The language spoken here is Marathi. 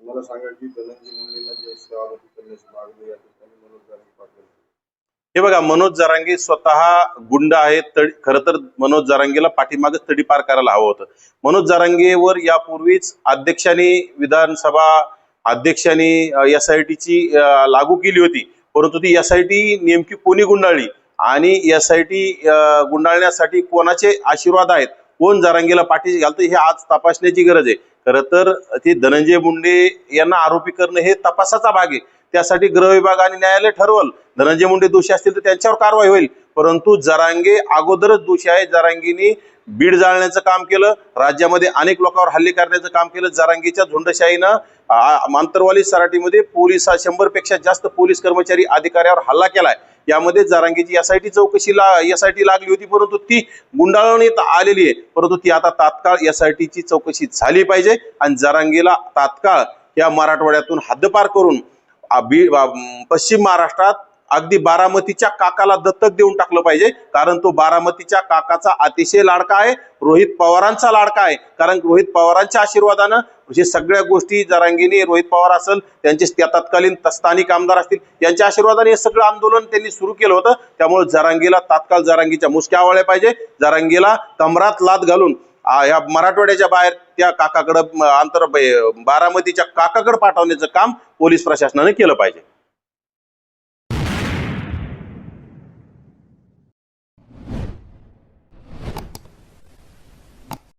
सांगा की धनंजय मुंडेला जे आरोपी करण्याची मागणी या ठिकाणी मनोज जारंगे पाटील. हे बघा मनोज जरांगे स्वतः गुंड आहेत खर खरं तर मनोज जरांगेला पाठीमागे तडीपार करायला हवं होतं. मनोज जरांगेवर यापूर्वीच अध्यक्षांनी विधानसभा अध्यक्षांनी एस आय टीची लागू केली होती. परंतु ती एस आय टी नेमकी कोणी गुंडाळली? आणि एस आय टी गुंडाळण्यासाठी कोणाचे आशीर्वाद आहेत? कोण जरांगीला पाठी घालतं? हे आज तपासण्याची गरज आहे. खरं तर ते धनंजय मुंडे यांना आरोपी करणं हे तपासाचा भाग आहे. त्यासाठी गृह विभाग आणि न्यायालय ठरवल धनंजय मुंडे दोषी असतील तर त्यांच्यावर कारवाई होईल. परंतु जरांगे अगोदरच दोषी आहे. जरांगीनी बीड जाळण्याचं काम केलं राज्यामध्ये अनेक लोकांवर हल्ले करण्याचं काम केलं. जरांगीच्या झुंडशाहीनं आंतरवाली सराटीमध्ये पोलीस शंभरपेक्षा जास्त पोलीस कर्मचारी अधिकाऱ्यावर हल्ला केलाय. यामध्ये जरांगीची एसआयटी चौकशीला एसआयटी लागली होती परंतु ती गुंडाळवण्यात आलेली आहे. परंतु ती आता तात्काळ एसआयटीची चौकशी झाली पाहिजे आणि जारांगीला तात्काळ या मराठवाड्यातून हद्दपार करून बी- पश्चिम महाराष्ट्रात अगदी बारामतीच्या काकाला दत्तक देऊन टाकलं पाहिजे. कारण तो बारामतीच्या काकाचा अतिशय लाडका आहे. रोहित पवारांचा लाडका आहे. कारण रोहित पवारांच्या आशीर्वादानं म्हणजे सगळ्या गोष्टी जरांगीने रोहित पवार असेल त्यांचे त्या तत्कालीन स्थानिक आमदार असतील यांच्या आशीर्वादाने हे सगळं आंदोलन त्यांनी सुरू केलं होतं. त्यामुळे जरांगीला तात्काळ जरांगीच्या मुसक्या आवळल्या पाहिजे. जरांगीला कमरात लात घालून या ह्या मराठवाड्याच्या बाहेर त्या काकाकडं अंतर आंतर बारामतीच्या काकाकडे पाठवण्याचं काम पोलीस प्रशासनाने केलं पाहिजे.